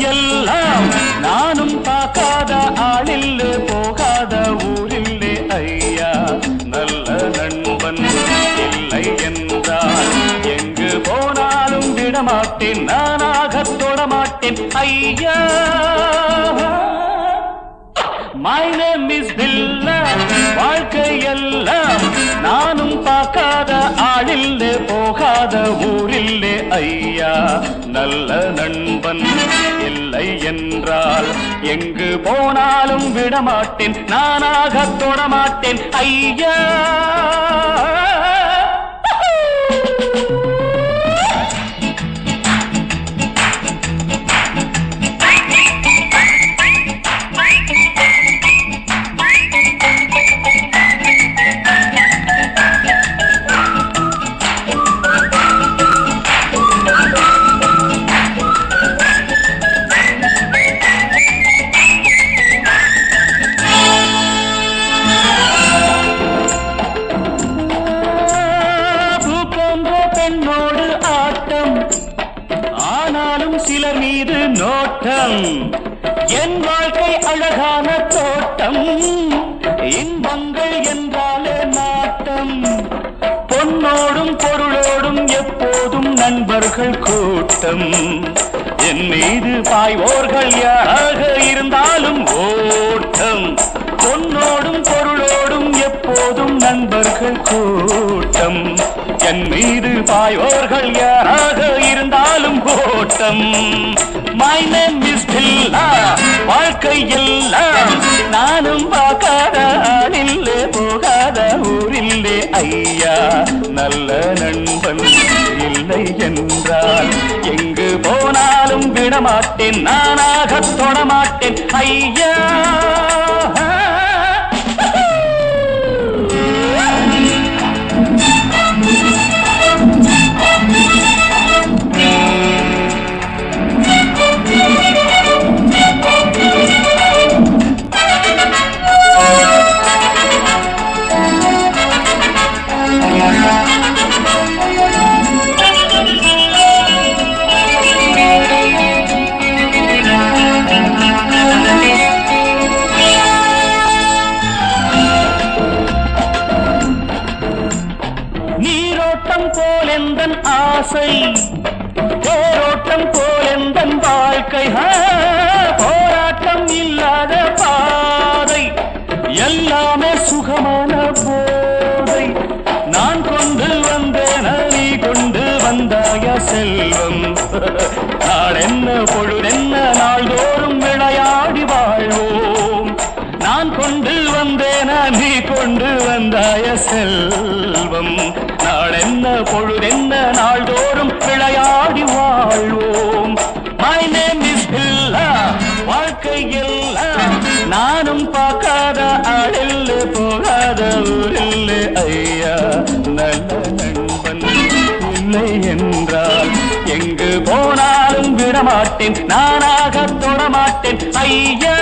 எல்லாம் நானும் பார்க்காத ஆளில் போகாத ஊரில்லே ஐயா. நல்ல நண்பன் இல்லை என்றால் எங்கு போனாலும் விடமாட்டேன் நானாக தொடமாட்டேன் ஐயா. மை நேம் இஸ் பில்லா வாழ்க்கையெல்லாம் நானும் பார்க்காத ஆளில்லே போகாத ஊரில்லே ஐயா. நல்ல நண்பன் என்றால் எங்கு போனாலும் விடமாட்டேன் நானாக தொடமாட்டேன் ஐயா! நோட்டம். என் வாழ்க்கை அழகான தோட்டம். இன்பங்கள் என்றாலே நாட்டம். பொன்னோடும் பொருளோடும் எப்போதும் நண்பர்கள் கூட்டம். என் மீது பாய்வோர்கள் யாராக மீது பாயோர்கள் யாராக இருந்தாலும் ஓட்டம் மை நேம் இஸ் பில்லா வாழ்க்கை எல்லாம் நானும் பார்க்காத ஆளில்லே போகாத ஊரில்லே ஐயா. நல்ல நண்பன் இல்லை என்றால் எங்கு போனாலும் விடமாட்டேன் நானாக தொடமாட்டேன் ஐயா. நீரோட்டம் போலெந்தன் ஆசை. தேரோட்டம் போலெந்தன் வாழ்க்கை. போராட்டம் இல்லாத பாதை. எல்லாமே சுகமான போதை. நான் கொண்டு வந்தேன் நீ கொண்டு வந்தாய செல்வம்? நாளென்ன பொழுதென்ன நாள்தோறும் விளையாடி வாழ்வோம். நான் கொண்டு வந்தேன நீ கொண்டு வந்தாய செல்வம்? நாளென்ன பொழுதென்ன நாள்தோறும் விளையாடி வாழ்வோம். மை நேம் இஸ் இல்லா வாழ்க்கை எல்லாம் நானும் பார்க்காத ஆளில் போகாத ஊரில் ஐயா. நல்ல நண்பன் இல்லை என்றால் எங்கு போனாலும் விடமாட்டேன். நானாக தொடமாட்டேன் ஐயா.